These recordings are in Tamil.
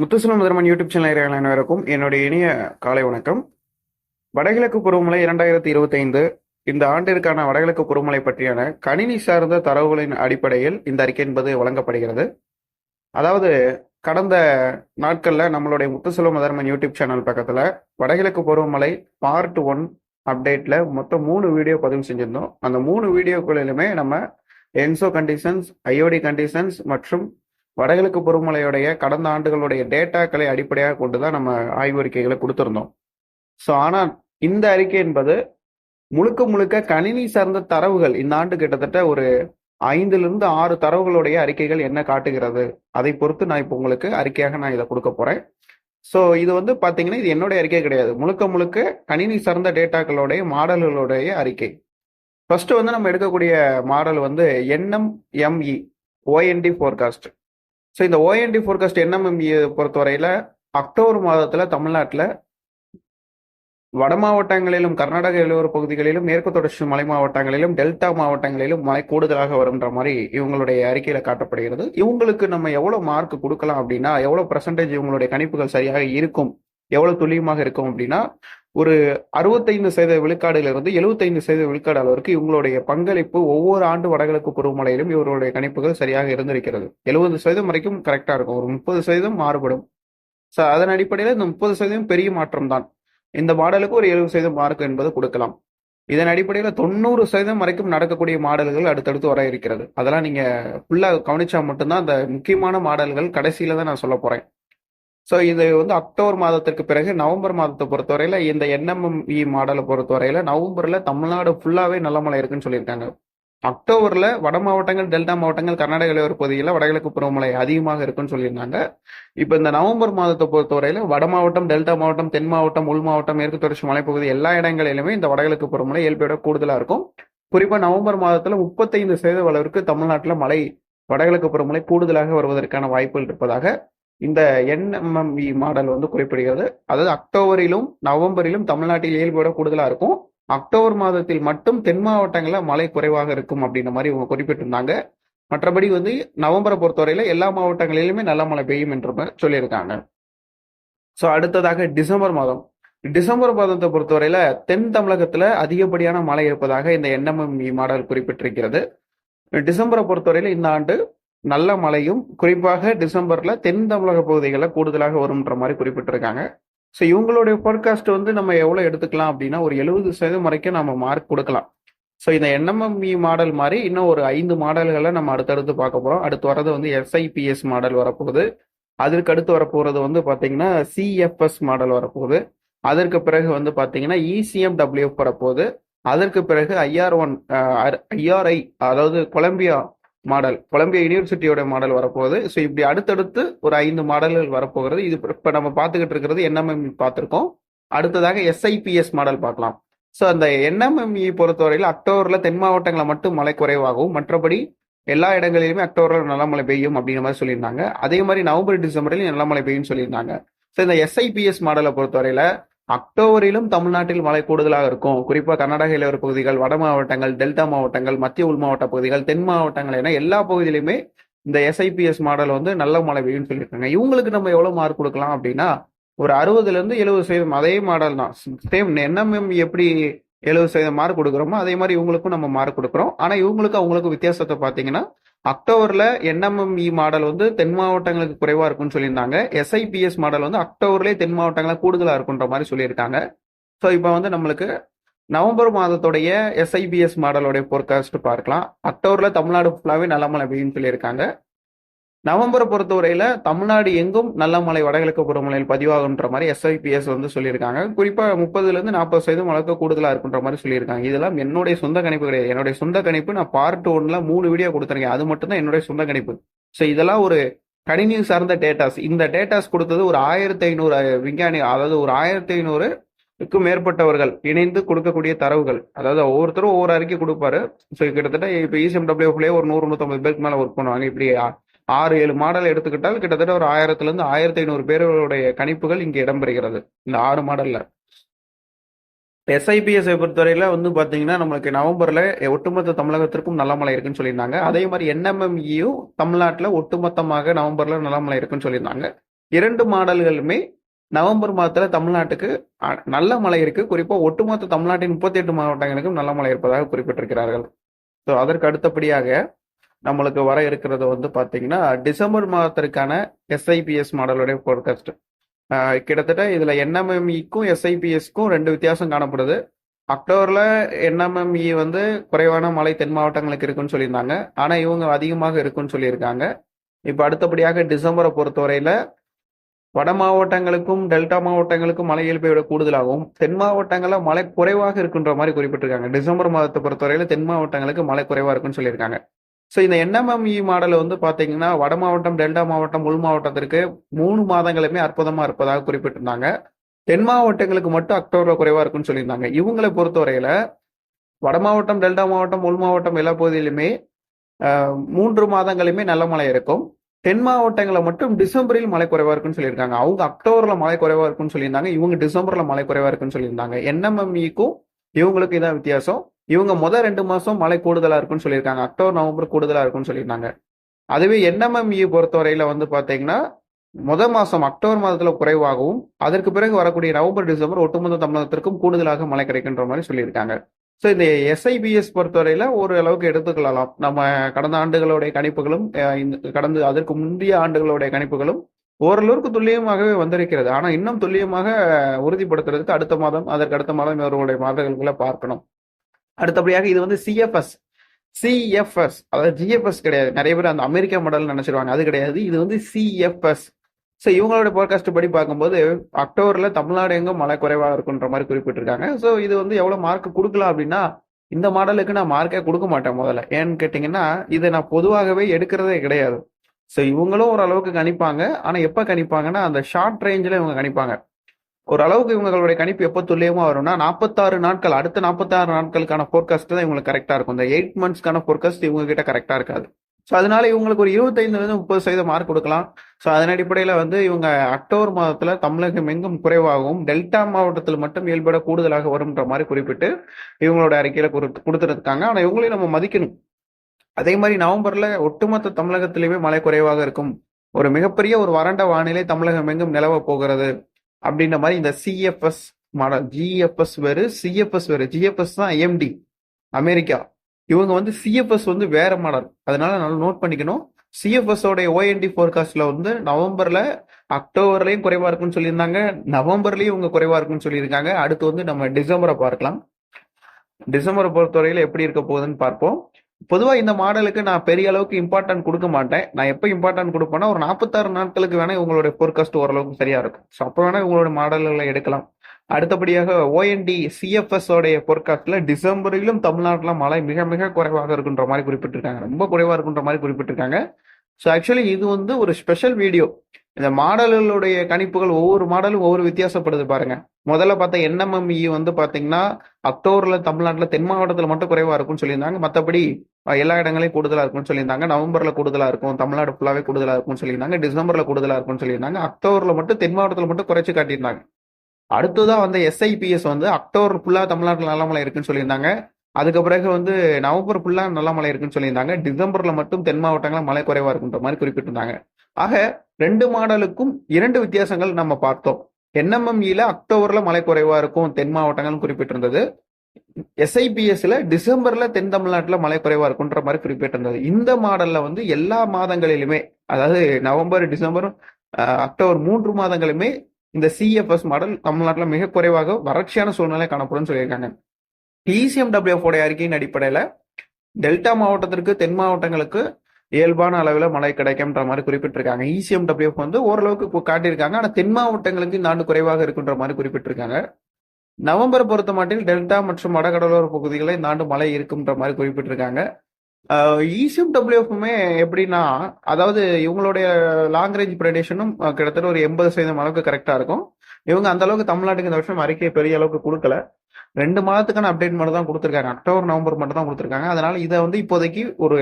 முத்துசுலம் முதல்வன் யூடியூப் சேனல் அனைவருக்கும் என்னுடைய இனிய காலை வணக்கம். வடகிழக்கு பருவமழை இரண்டாயிரத்தி இருபத்தைந்து இந்த ஆண்டிற்கான வடகிழக்கு பருவமழை பற்றியான கணினி சார்ந்த தரவுகளின் அடிப்படையில் இந்த அறிக்கை என்பது வழங்கப்படுகிறது. அதாவது கடந்த நாட்களில் நம்மளுடைய முத்துசுலம் முதல்வன் யூடியூப் சேனல் பக்கத்தில் வடகிழக்கு பருவமழை பார்ட் ஒன் அப்டேட்டில் மொத்தம் மூணு வீடியோ பதிவு செஞ்சிருந்தோம். அந்த மூணு வீடியோக்களிலுமே நம்ம என்சோ கண்டிஷன்ஸ் ஐஓடி கண்டிஷன்ஸ் மற்றும் வடகிழக்கு பருவமழையுடைய கடந்த ஆண்டுகளுடைய டேட்டாக்களை அடிப்படையாக கொண்டு தான் நம்ம ஆய்வறிக்கைகளை கொடுத்துருந்தோம். ஸோ ஆனால் இந்த அறிக்கை என்பது முழுக்க முழுக்க கணினி சார்ந்த தரவுகள். இந்த ஆண்டு கிட்டத்தட்ட ஒரு ஐந்திலிருந்து ஆறு தரவுகளுடைய அறிக்கைகள் என்ன காட்டுகிறது? அதை பொறுத்து நான் இப்போ உங்களுக்கு அறிக்கையாக நான் இதை கொடுக்க போறேன். ஸோ இது வந்து பார்த்தீங்கன்னா இது என்னுடைய அறிக்கை கிடையாது. முழுக்க முழுக்க கணினி சார்ந்த டேட்டாக்களுடைய மாடல்களுடைய அறிக்கை. ஃபர்ஸ்ட் வந்து நம்ம எடுக்கக்கூடிய மாடல் வந்து என்எம்எம்இ ஓஎன்டி ஃபோர்காஸ்ட் ஸோ இந்த ஓஎன்டி ஃபோர்காஸ்ட் என்எம்எம்இ பொறுத்தவரையில் அக்டோபர் மாதத்தில் தமிழ்நாட்டில் வட மாவட்டங்களிலும் கர்நாடக எல்லோர பகுதிகளிலும் மேற்கு தொடர்ச்சி மலை மாவட்டங்களிலும் டெல்டா மாவட்டங்களிலும் மழை கூடுதலாக வரும்ன்ற மாதிரி இவங்களுடைய அறிக்கையில காட்டப்படுகிறது. இவங்களுக்கு நம்ம எவ்வளவு மார்க் கொடுக்கலாம் அப்படின்னா எவ்வளவு பர்சன்டேஜ் இவங்களுடைய கணிப்புகள் சரியாக இருக்கும் எவ்வளவு துல்லியமாக இருக்கும் அப்படின்னா ஒரு அறுபத்தைந்து சதவீத விழுக்காடுகளிலிருந்து இருந்து எழுபத்தைந்து சதவீத விழுக்காடு அளவிற்கு இவங்களுடைய பங்களிப்பு ஒவ்வொரு ஆண்டு வடகிழக்கு பருவமழையிலும் இவர்களுடைய கணிப்புகள் சரியாக இருந்திருக்கிறது. எழுபது சதவீதம் வரைக்கும் கரெக்டா இருக்கும். ஒரு முப்பது சதவீதம் மாறுபடும். ஸோ அதன் அடிப்படையில் இந்த முப்பது சதவீதம் பெரிய மாற்றம் தான். இந்த மாடலுக்கு ஒரு எழுபது சதவீதம் மார்க் என்பது கொடுக்கலாம். இதன் அடிப்படையில் தொண்ணூறு சதவீதம் வரைக்கும் நடக்கக்கூடிய மாடல்கள் அடுத்தடுத்து வர இருக்கிறது. அதெல்லாம் நீங்க ஃபுல்லாக கவனிச்சா மட்டும்தான் அந்த முக்கியமான மாடல்கள் கடைசியில தான் நான் சொல்ல போறேன். ஸோ இது வந்து அக்டோபர் மாதத்திற்கு பிறகு நவம்பர் மாதத்தை பொறுத்தவரையில இந்த என்எம்எம்இ மாடலை பொறுத்தவரையில நவம்பர்ல தமிழ்நாடு ஃபுல்லாவே நல்ல மழை இருக்குன்னு சொல்லியிருக்காங்க. அக்டோபர்ல வட மாவட்டங்கள் டெல்டா மாவட்டங்கள் கர்நாடக இளையோர் பகுதியில் வடகிழக்கு பருவமழை அதிகமாக இருக்குன்னு சொல்லியிருந்தாங்க. இப்போ இந்த நவம்பர் மாதத்தை பொறுத்தவரையில வட மாவட்டம் டெல்டா மாவட்டம் தென் மாவட்டம் உள் மாவட்டம் மேற்கு தொடர்ச்சி மலைப்பகுதி எல்லா இடங்களிலுமே இந்த வடகிழக்கு பருவமழை இயல்பை கூடுதலா இருக்கும். குறிப்பா நவம்பர் மாதத்துல முப்பத்தைந்து சதவீத அளவிற்கு தமிழ்நாட்டில் மழை வடகிழக்கு பருவமழை கூடுதலாக வருவதற்கான வாய்ப்புகள் இருப்பதாக இந்த என்எம்எம்இ மாடல் வந்து குறிப்பிடுகிறது. அதாவது அக்டோபரிலும் நவம்பரிலும் தமிழ்நாட்டில் இயல்போட கூடுதலா இருக்கும். அக்டோபர் மாதத்தில் மட்டும் தென் மாவட்டங்களில் மழை குறைவாக இருக்கும் அப்படின்ற மாதிரி இவங்க குறிப்பிட்டிருந்தாங்க. மற்றபடி வந்து நவம்பரை பொறுத்தவரையில எல்லா மாவட்டங்களிலுமே நல்ல மழை பெய்யும் என்று சொல்லியிருக்காங்க. ஸோ அடுத்ததாக டிசம்பர் மாதம். டிசம்பர் மாதத்தை பொறுத்தவரையில தென் தமிழகத்துல அதிகப்படியான மழை இருப்பதாக இந்த என்எம்எம்இ மாடல் குறிப்பிட்டிருக்கிறது. டிசம்பரை பொறுத்தவரையில இந்த ஆண்டு நல்ல மழையும் குறிப்பாக டிசம்பர்ல தென் தமிழக பகுதிகளில் கூடுதலாக வரும்ன்ற மாதிரி குறிப்பிட்டிருக்காங்க. ஸோ இவங்களுடைய போட்காஸ்ட் வந்து நம்ம எவ்வளோ எடுத்துக்கலாம் அப்படின்னா ஒரு எழுபது சதவீதம் வரைக்கும் நம்ம மார்க் கொடுக்கலாம். ஸோ இந்த என்எம்எம்இ மாடல் மாதிரி இன்னும் ஒரு ஐந்து மாடல்களை நம்ம அடுத்தடுத்து பார்க்க போகிறோம் அடுத்து வரது வந்து எஸ்ஐபிஎஸ் மாடல் வரப்போகுது. அதற்கு அடுத்து வரப்போகிறது வந்து பார்த்தீங்கன்னா சிஎஃப்எஸ் மாடல் வரப்போகுது. அதற்கு பிறகு வந்து பார்த்தீங்கன்னா இசிஎம் டபிள்யூஎஃப் வரப்போகுது. அதற்கு பிறகு ஐஆர் ஒன் ஐஆர்ஐ அதாவது கொலம்பியா மாடல் கொலம்பியா யூனிவர்சிட்டியோட மாடல் வரப்போகுது. ஸோ இப்படி அடுத்தடுத்து ஒரு ஐந்து மாடல்கள் வரப்போகிறது. இது இப்போ நம்ம பார்த்துக்கிட்டு இருக்கிறது என்எம்எம்இ பார்த்துருக்கோம். அடுத்ததாக எஸ்ஐபிஎஸ் மாடல் பார்க்கலாம். ஸோ அந்த என்எம்எம்இ பொறுத்தவரையில் அக்டோபரில் தென் மாவட்டங்களில் மட்டும் மழை குறைவாகவும் மற்றபடி எல்லா இடங்களிலுமே அக்டோபரில் நல்ல மழை பெய்யும் அப்படிங்கிற மாதிரி சொல்லியிருந்தாங்க. அதே மாதிரி நவம்பர் டிசம்பரில் நல்ல மழை பெய்யும் சொல்லியிருந்தாங்க. ஸோ இந்த எஸ்ஐபிஎஸ் மாடலை பொறுத்தவரையில் அக்டோபரிலும் தமிழ்நாட்டில் மழை கூடுதலாக இருக்கும். குறிப்பாக கர்நாடக இளையோர் பகுதிகள் வட மாவட்டங்கள் டெல்டா மாவட்டங்கள் மத்திய உள் மாவட்ட பகுதிகள் தென் மாவட்டங்கள் என எல்லா பகுதியிலுமே இந்த எஸ்ஐபிஎஸ் மாடல் வந்து நல்ல மழை பெய்யும்னு சொல்லியிருக்காங்க. இவங்களுக்கு நம்ம எவ்வளவு மார்க் கொடுக்கலாம் அப்படின்னா ஒரு அறுபதுல இருந்து எழுபது சதவீதம் அதே மாடல் தான். சேம் என்எம்எம் எப்படி எழுபது சதவீதம் மார்க் கொடுக்குறோமோ அதே மாதிரி இவங்களுக்கும் நம்ம மார்க் கொடுக்குறோம். ஆனா இவங்களுக்கு அவங்களுக்கு வித்தியாசத்தை பாத்தீங்கன்னா அக்டோபர்ல என்எம்எம்இ மாடல் வந்து தென் மாவட்டங்களுக்கு குறைவா இருக்கும்னு சொல்லியிருந்தாங்க. எஸ்ஐபிஎஸ் மாடல் வந்து அக்டோபர்லேயே தென் மாவட்டங்களில் கூடுதலா இருக்குன்ற மாதிரி சொல்லியிருக்காங்க. ஸோ இப்போ வந்து நம்மளுக்கு நவம்பர் மாதத்துடைய எஸ்ஐபிஎஸ் மாடலோடைய போர்காஸ்ட் பார்க்கலாம். அக்டோபர்ல தமிழ்நாடு ஃபுல்லாவே நல்ல மழை பெய்யும் சொல்லியிருக்காங்க. நவம்பரை பொறுத்தவரையில தமிழ்நாடு எங்கும் நல்ல மழை வடகிழக்கு பருவமழையில் பதிவாகுன்ற மாதிரி எஸ்ஐபிஎஸ் வந்து சொல்லியிருக்காங்க. குறிப்பா முப்பதுல இருந்து நாற்பது சதவீதம் அளவுக்கு கூடுதலா இருக்குன்ற மாதிரி சொல்லியிருக்காங்க. இதெல்லாம் என்னுடைய சொந்த கணிப்பு கிடையாது. என்னுடைய சொந்த கணிப்பு நான் பார்ட் ஒன்ல மூணு வீடியோ கொடுத்துருக்கேன். அது மட்டும் தான் என்னுடைய சொந்த கணிப்பு. ஸோ இதெல்லாம் ஒரு கணினி சார்ந்த டேட்டாஸ் இந்த டேட்டாஸ் கொடுத்தது ஒரு ஆயிரத்தி ஐநூறு விஞ்ஞானி அதாவது ஒரு ஆயிரத்தி ஐநூறு க்கும் மேற்பட்டவர்கள் இணைந்து கொடுக்கக்கூடிய தரவுகள். அதாவது ஒவ்வொருத்தரும் ஒவ்வொரு அறிக்கை கொடுப்பாரு. ஸோ கிட்டத்தட்ட இப்போ இசிஎம்டபிள்யூஃப்லேயே ஒரு நூறு நூற்றம்பது பேருக்கு மேலே ஒர்க் பண்ணுவாங்க. இப்படி ஆறு ஏழு மாடல் எடுத்துக்கிட்டால் கிட்டத்தட்ட ஒரு ஆயிரத்துல இருந்து ஆயிரத்தி ஐநூறு பேருடைய கணிப்புகள் இங்கே இடம்பெறுகிறது இந்த ஆறு மாடல்ல. எஸ்ஐபிஎஸ் பொறுத்தவரையில வந்து பாத்தீங்கன்னா நம்மளுக்கு நவம்பர்ல ஒட்டுமொத்த தமிழகத்திற்கும் நல்ல மழை இருக்குன்னு சொல்லியிருந்தாங்க. அதே மாதிரி என்எம்எம்இயும் தமிழ்நாட்டில் ஒட்டுமொத்தமாக நவம்பர்ல நல்ல மழை இருக்குன்னு சொல்லியிருந்தாங்க. இரண்டு மாடல்களுமே நவம்பர் மாதத்துல தமிழ்நாட்டுக்கு நல்ல மழை இருக்கு. குறிப்பா ஒட்டுமொத்த தமிழ்நாட்டின் முப்பத்தி எட்டு மாவட்டங்களுக்கும் நல்ல மழை இருப்பதாக குறிப்பிட்டிருக்கிறார்கள். ஸோ அதற்கு அடுத்தபடியாக நம்மளுக்கு வர இருக்கிறது வந்து பார்த்தீங்கன்னா டிசம்பர் மாதத்திற்கான எஸ்ஐபிஎஸ் மாடலுடைய ஃபோர்காஸ்ட் கிட்டத்தட்ட இதில் என்எம்எம்இக்கும் எஸ்ஐபிஎஸ்க்கும் ரெண்டு வித்தியாசம் காணப்படுது. அக்டோபரில் என்எம்எம்இ வந்து குறைவான மழை தென் மாவட்டங்களுக்கு இருக்குன்னு சொல்லியிருந்தாங்க. ஆனால் இவங்க அதிகமாக இருக்குன்னு சொல்லியிருக்காங்க. இப்போ அடுத்தபடியாக டிசம்பரை பொறுத்தவரையில் வட மாவட்டங்களுக்கும் டெல்டா மாவட்டங்களுக்கும் மழை இயல்பை விட கூடுதலாகவும் தென் மாவட்டங்களில் மழை குறைவாக இருக்குன்ற மாதிரி குறிப்பிட்டிருக்காங்க. டிசம்பர் மாதத்தை பொறுத்தவரையில் தென் மாவட்டங்களுக்கு மழை குறைவாக இருக்குன்னு சொல்லியிருக்காங்க. ஸோ இந்த என்எம்எம்இ மாடல் வந்து பார்த்தீங்கன்னா வட மாவட்டம் டெல்டா மாவட்டம் உள் மாவட்டத்திற்கு மூணு மாதங்களுமே அற்புதமாக இருப்பதாக குறிப்பிட்டிருந்தாங்க. தென் மாவட்டங்களுக்கு மட்டும் அக்டோபரில் குறைவாக இருக்குன்னு சொல்லியிருந்தாங்க. இவங்களை பொறுத்தவரையில் வட மாவட்டம் டெல்டா மாவட்டம் உள் மாவட்டம் எல்லா பகுதியிலுமே மூன்று மாதங்களுமே நல்ல மழை இருக்கும். தென் மாவட்டங்களை மட்டும் டிசம்பரில் மழை குறைவா இருக்குன்னு சொல்லியிருக்காங்க. அவங்க அக்டோபர்ல மழை குறைவா இருக்குன்னு சொல்லியிருந்தாங்க. இவங்க டிசம்பர்ல மழை குறைவா இருக்குன்னு சொல்லியிருந்தாங்க. என்எம்எம்இக்கும் இவங்களுக்கு இதான் வித்தியாசம். இவங்க முதல் ரெண்டு மாசம் மழை கூடுதலா இருக்குன்னு சொல்லியிருக்காங்க. அக்டோபர் நவம்பர் கூடுதலா இருக்குன்னு சொல்லியிருந்தாங்க. அதுவே என்எம்எம்இ பொறுத்தவரையில வந்து பாத்தீங்கன்னா முதல் மாசம் அக்டோபர் மாதத்துல குறைவாகவும் அதற்கு பிறகு வரக்கூடிய நவம்பர் டிசம்பர் ஒட்டுமொத்த தமிழகத்திற்கும் கூடுதலாக மழை கிடைக்கின்ற மாதிரி சொல்லியிருக்காங்க. ஸோ இந்த எஸ்ஐபிஎஸ் பொறுத்தவரையில ஒரு அளவுக்கு எடுத்துக்கொள்ளலாம். நம்ம கடந்த ஆண்டுகளுடைய கணிப்புகளும் இந்த கடந்த அதற்கு முந்தைய ஆண்டுகளுடைய கணிப்புகளும் ஓரளவுக்கு துல்லியமாகவே வந்திருக்கிறது. ஆனா இன்னும் துல்லியமாக உறுதிப்படுத்துறதுக்கு அடுத்த மாதம் அதற்கு அடுத்த மாதம் இவர்களுடைய மாதங்களுக்குள்ள பார்க்கணும். அடுத்தபடியாக இது வந்து சிஎஃப்எஸ் சிஎஃப்எஸ் அதாவது ஜிஎஃப்எஸ் கிடையாது. நிறைய பேர் அந்த அமெரிக்கா மாடல் நினைச்சிருவாங்க. அது கிடையாது. இது வந்து சிஎஃப்எஸ் ஸோ இவங்களோட போட்காஸ்ட் படி பார்க்கும்போது அக்டோபர்ல தமிழ்நாடு எங்கும் மழை குறைவாக இருக்குன்ற மாதிரி குறிப்பிட்டிருக்காங்க. ஸோ இது வந்து எவ்வளவு மார்க் கொடுக்கலாம் அப்படின்னா இந்த மாடலுக்கு நான் மார்க்கே கொடுக்க மாட்டேன் முதல்ல. ஏன்னு கேட்டிங்கன்னா இதை நான் பொதுவாகவே எடுக்கிறதே கிடையாது. ஸோ இவங்களும் ஓரளவுக்கு கணிப்பாங்க. ஆனால் எப்போ கணிப்பாங்கன்னா அந்த ஷார்ட் ரேஞ்சில் இவங்க கணிப்பாங்க. ஓரளவுக்கு இவங்களுடைய கணிப்பு எப்போ துல்லியமா வரும்னா நாற்பத்தாறு நாட்கள் அடுத்த நாற்பத்தாறு நாட்களுக்கான ஃபோர்காஸ்ட் தான் இவங்களுக்கு கரெக்டா இருக்கும். இந்த எயிட் மந்த்ஸ்க்கான ஃபோர்காஸ்ட் இவங்க கிட்ட கரெக்டா இருக்காது. ஸோ அதனால இவங்களுக்கு ஒரு இருபத்தைந்து இருந்து முப்பது சதவீதம் மார்க் கொடுக்கலாம். ஸோ அதன் அடிப்படையில் வந்து இவங்க அக்டோபர் மாதத்துல தமிழகம் எங்கும் குறைவாகவும் டெல்டா மாவட்டத்தில் மட்டும் இயல்பட கூடுதலாக வரும்ன்ற மாதிரி குறிப்பிட்டு இவங்களோட அறிக்கையில் கொடுத்துருக்காங்க. ஆனால் இவங்களையும் நம்ம மதிக்கணும். அதே மாதிரி நவம்பர்ல ஒட்டுமொத்த தமிழகத்திலுமே மழை குறைவாக இருக்கும். ஒரு மிகப்பெரிய ஒரு வறண்ட வானிலை தமிழகம் எங்கும் நிலவ போகிறது. அப்படின்ற மாதிரி இந்த சிஎஃப்எஸ் மாடல் ஜிஎஃப்எஸ் வேறு சிஎஃப்எஸ் வேறு. ஜிஎஃப்எஸ் தான் எம்டி அமெரிக்கா. இவங்க வந்து சிஎஃப்எஸ் வந்து வேற மாடல். அதனால நல்லா நோட் பண்ணிக்கணும். சிஎஃப்எஸ் உடைய ஓஎன்டி ஃபோர்காஸ்ட்ல வந்து நவம்பர்ல அக்டோபர்லயும் குறைவா இருக்குன்னு சொல்லியிருந்தாங்க. நவம்பர்லயும் இவங்க குறைவா இருக்குன்னு சொல்லியிருக்காங்க. அடுத்து வந்து நம்ம டிசம்பரை பார்க்கலாம். டிசம்பரை பொறுத்தவரையில எப்படி இருக்க போகுதுன்னு பார்ப்போம். பொதுவாக இந்த மாடலுக்கு நான் பெரிய அளவுக்கு இம்பார்ட்டன்ட் கொடுக்க மாட்டேன். நான் எப்போ இம்பார்ட்டன்ட் கொடுப்பேன்னா ஒரு நாற்பத்தாறு நாட்களுக்கு வேணா உங்களுடைய ஃபோர்காஸ்ட் ஓரளவுக்கு சரியா இருக்கும். ஸோ அப்போ வேணா உங்களோட மாடல்களை எடுக்கலாம். அடுத்தபடியாக ஓஎன்டி சிஎஃப்எஸ் உடைய பொற்காட்டில் டிசம்பரிலும் தமிழ்நாட்டில் மழை மிக மிக குறைவாக இருக்குன்ற மாதிரி குறிப்பிட்டிருக்காங்க. ரொம்ப குறைவாக இருக்குன்ற மாதிரி குறிப்பிட்டிருக்காங்க. ஸோ ஆக்சுவலி இது வந்து ஒரு ஸ்பெஷல் வீடியோ இந்த மாடல்களுடைய கணிப்புகள் ஒவ்வொரு மாடலும் ஒவ்வொரு வித்தியாசப்படுது பாருங்க. முதல்ல பார்த்தா என்எம்எம்இ வந்து பார்த்தீங்கன்னா அக்டோபர்ல தமிழ்நாட்டில் தென் மாவட்டத்தில் மட்டும் குறைவாக இருக்கும்னு சொல்லியிருந்தாங்க. மற்றபடி எல்லா இடங்களையும் கூடுதலாக இருக்கும்னு சொல்லியிருந்தாங்க. நவம்பரில் கூடுதலாக இருக்கும். தமிழ்நாடு ஃபுல்லாகவே கூடுதலாக இருக்கும்னு சொல்லியிருந்தாங்க. டிசம்பரில் கூடுதலாக இருக்கும்னு சொல்லியிருந்தாங்க. அக்டோபரில் மட்டும் தென் மாவட்டத்தில் மட்டும் குறைச்சி காட்டியிருந்தாங்க. அடுத்ததான் வந்து எஸ்ஐபிஎஸ் வந்து அக்டோபர் ஃபுல்லாக தமிழ்நாட்டில் நல்ல மழை இருக்குன்னு சொல்லியிருந்தாங்க. அதுக்கு பிறகு வந்து நவம்பர் ஃபுல்லாக நல்ல மழை இருக்குன்னு சொல்லியிருந்தாங்க. டிசம்பரில் மட்டும் தென் மாவட்டங்களில் மழை குறைவாக இருக்குன்ற மாதிரி குறிப்பிட்டிருந்தாங்க. ஆக ரெண்டு மாடலுக்கும் இரண்டு வித்தியாசங்கள் நம்ம பார்த்தோம். என்எம்எம்இல அக்டோபர்ல மழை குறைவா இருக்கும். தென் மாவட்டங்கள்னு குறிப்பிட்டிருந்தது. எஸ்ஐபிஎஸ்ல டிசம்பர்ல தென் தமிழ்நாட்டுல மழை குறைவா இருக்குன்ற மாதிரி குறிப்பிட்டிருந்தது. இந்த மாடல்ல வந்து எல்லா மாதங்களிலுமே அதாவது நவம்பர் டிசம்பர் அக்டோபர் மூன்று மாதங்களுமே இந்த சிஎஃப்எஸ் மாடல் தமிழ்நாட்டில் மிக குறைவாக வறட்சியான சூழ்நிலை காணப்படும் சொல்லியிருக்காங்க. டிசிஎம்டபிள்யூஎஃப் உடைய அறிக்கையின் அடிப்படையில டெல்டா மாவட்டத்திற்கு தென் மாவட்டங்களுக்கு இயல்பான அளவில் மழை கிடைக்கும்ன்ற மாதிரி குறிப்பிட்டிருக்காங்க. இசிஎம்டபிள்யூஎஃப் வந்து ஓரளவுக்கு காட்டியிருக்காங்க. ஆனால் தென் மாவட்டங்களுக்கு இந்த ஆண்டு குறைவாக இருக்குன்ற மாதிரி குறிப்பிட்டிருக்காங்க. நவம்பர் பொறுத்த மாட்டில் டெல்டா மற்றும் வடகடலோர பகுதிகளில் இந்த ஆண்டு மழை இருக்குன்ற மாதிரி குறிப்பிட்டிருக்காங்க. இசிஎம்டபிள்யூஎஃப்மே எப்படின்னா அதாவது இவங்களுடைய லாங் ரேஞ்ச் ப்ரெடேஷனும் கிட்டத்தட்ட ஒரு எண்பது சதவீதம் அளவுக்கு கரெக்டாக இருக்கும். இவங்க அந்த அளவுக்கு தமிழ்நாட்டுக்கு இந்த வருஷம் அறிக்கையை பெரிய அளவுக்கு கொடுக்கல. ரெண்டு மாதத்துக்கான அப்டேட் மட்டும் தான் கொடுத்துருக்காங்க. அக்டோபர் நவம்பர் மட்டும் தான் கொடுத்துருக்காங்க. அதனால இதை வந்து இப்போதைக்கு ஒரு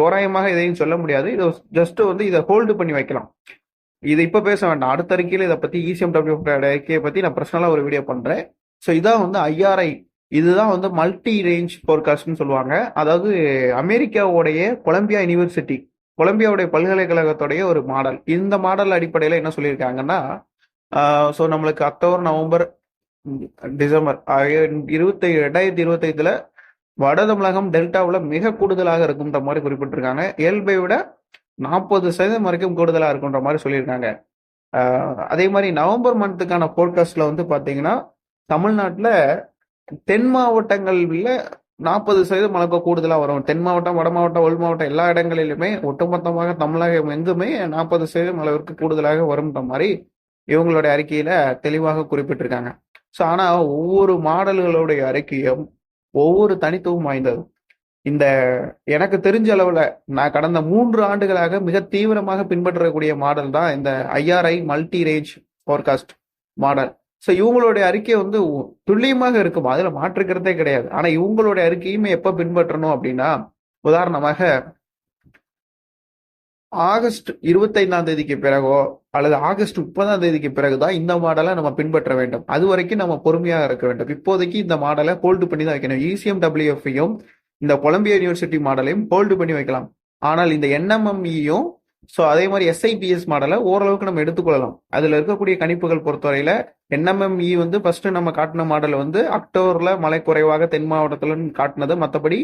தோராயமாக எதையும் சொல்ல முடியாது. இதை ஜஸ்ட் வந்து இதை ஹோல்டு பண்ணி வைக்கலாம். இது இப்போ பேச வேண்டாம். அடுத்த அறிக்கையில் இதை பத்தி இசிஎம்டபிள்யூ அறிக்கையை பத்தி நான் பர்சனலாக ஒரு வீடியோ பண்றேன். ஸோ இதான் வந்து ஐஆர்ஐ இதுதான் வந்து மல்டி ரேஞ்ச் ஃபோர்காஸ்ட்னு சொல்லுவாங்க. அதாவது அமெரிக்காவுடைய கொலம்பியா யூனிவர்சிட்டி கொலம்பியாவுடைய பல்கலைக்கழகத்துடைய ஒரு மாடல் இந்த மாடல் அடிப்படையில் என்ன சொல்லியிருக்காங்கன்னா ஸோ நம்மளுக்கு அக்டோபர் நவம்பர் டிசம்பர் இருபத்தி ரெண்டாயிரத்தி இருபத்தைந்துல வட தமிழகம் டெல்டாவில் மிக கூடுதலாக இருக்குன்ற மாதிரி குறிப்பிட்டிருக்காங்க. இயல்பை விட நாற்பது சதவீதம் வரைக்கும் கூடுதலாக இருக்குன்ற மாதிரி சொல்லியிருக்காங்க. அதே மாதிரி நவம்பர் மந்த்துக்கான போர்காஸ்ட்ல வந்து பார்த்தீங்கன்னா தமிழ்நாட்டில் தென் மாவட்டங்களில் நாற்பது சதவீதம் மழைக்கு கூடுதலாக வரும். தென் மாவட்டம் வட மாவட்டம் உள் மாவட்டம் எல்லா இடங்களிலுமே ஒட்டுமொத்தமாக தமிழகம் எங்குமே நாற்பது சதவீதம் அளவிற்கு கூடுதலாக வரும்ன்ற மாதிரி இவங்களுடைய அறிக்கையில தெளிவாக குறிப்பிட்டிருக்காங்க. ஸோ ஆனால் ஒவ்வொரு மாடல்களுடைய அறிக்கையும் ஒவ்வொரு தனித்துவம் வாய்ந்தது. இந்த எனக்கு தெரிஞ்ச அளவில் நான் கடந்த மூன்று ஆண்டுகளாக மிக தீவிரமாக பின்பற்றக்கூடிய மாடல் தான் இந்த IRI multi range forecast model. So இவங்களுடைய அறிக்கை வந்து துல்லியமாக இருக்கும். அதில் மாற்றுக்கிறதே கிடையாது. ஆனால் இவங்களுடைய அறிக்கையுமே எப்போ பின்பற்றணும் அப்படின்னா உதாரணமாக ஆகஸ்ட் இருபத்தைந்தாம் தேதிக்கு பிறகோ அல்லது ஆகஸ்ட் முப்பதாம் தேதிக்கு பிறகுதான் இந்த மாடலை நம்ம பின்பற்ற வேண்டும். அது வரைக்கும் நம்ம பொறுமையாக இருக்க வேண்டும். இப்போதைக்கு இந்த மாடலை ஹோல்டு பண்ணி தான் வைக்கணும் இசிஎம் டபிள்யூஎஃப்ஐயும் இந்த கொலம்பியா யூனிவர்சிட்டி மாடலையும் ஹோல்டு பண்ணி வைக்கலாம். ஆனால் இந்த என்எம்எம்இயும் ஸோ அதே மாதிரி எஸ்ஐபிஎஸ் மாடலை ஓரளவுக்கு நம்ம எடுத்துக்கொள்ளலாம். அதில் இருக்கக்கூடிய கணிப்புகள் பொறுத்தவரையில் என்எம்எம்இ வந்து ஃபர்ஸ்ட் நம்ம காட்டின மாடல் வந்து அக்டோபரில் மழை குறைவாக தென் மாவட்டத்தில் காட்டினது. மற்றபடி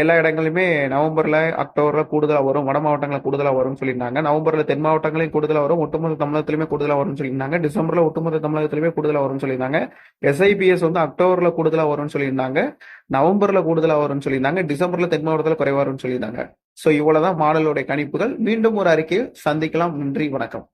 எல்லா இடங்களையுமே நவம்பரில் அக்டோபரில் கூடுதலாக வரும் வட மாவட்டங்களில் கூடுதலாக வரும்னு சொல்லியிருந்தாங்க. நவம்பரில் தென் மாவட்டங்களையும் கூடுதலாக வரும் ஒட்டுமொத்த தமிழகத்திலுமே கூடுதலாக வரும்னு சொல்லியிருந்தாங்க. டிசம்பரில் ஒட்டுமொத்த தமிழகத்திலுமே கூடுதலாக வரும்னு சொல்லியிருந்தாங்க. எஸ்ஐபிஎஸ் வந்து அக்டோபரில் கூடுதலாக வரும்னு சொல்லியிருந்தாங்க. நவம்பரில் கூடுதலாக வரும்னு சொல்லியிருந்தாங்க. டிசம்பரில் தென் மாவட்டத்தில் குறைவா வரும்னு சொல்லியிருந்தாங்க. ஸோ இவ்வளவுதான் மாடலுடைய கணிப்புகள். மீண்டும் ஒரு அறிக்கையில் சந்திக்கலாம். நன்றி வணக்கம்.